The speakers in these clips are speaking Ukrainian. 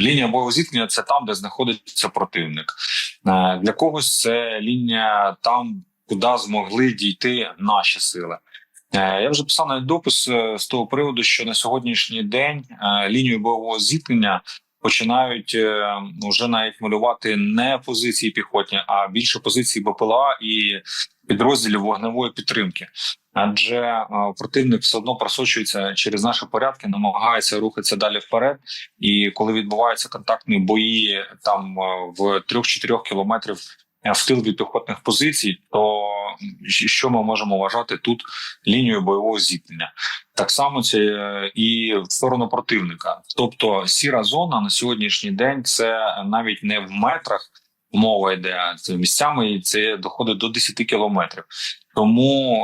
лінія бойового зіткнення це там, де знаходиться противник. Е, Для когось це лінія там, куди змогли дійти наші сили. Е, Я вже писав навіть допис е, з того приводу, що на сьогоднішній день лінію бойового зіткнення починають е, вже навіть малювати не позиції піхотні, а більше позиції БПЛА і підрозділів вогневої підтримки. Адже е, противник все одно просочується через наші порядки, намагається рухатися далі вперед. І коли відбуваються контактні бої там е, в 3-4 кілометрів в тил від піхотних позицій, то що ми можемо вважати тут лінією бойового зіткнення? Так само це е, і в сторону противника. Тобто сіра зона на сьогоднішній день це навіть не в метрах мова йде, це місцями і це доходить до 10 кілометрів. Тому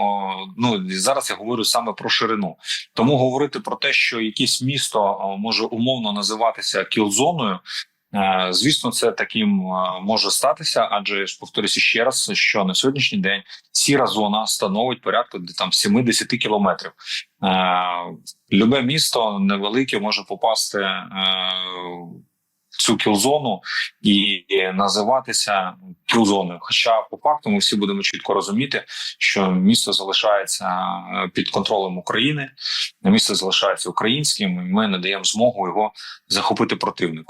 ну зараз я говорю саме про ширину. Тому говорити про те, що якесь місто може умовно називатися кілзоною. Е, Звісно, це таким е, може статися, адже ж повторюся ще раз, що на сьогоднішній день сіра зона становить порядку там 70 кілометрів. Е, Любе місто невелике може попасти в цю кілзону і називатися кілзоною. Хоча по факту ми всі будемо чітко розуміти, що місто залишається під контролем України, місто залишається українським, і ми не даємо змогу його захопити противнику.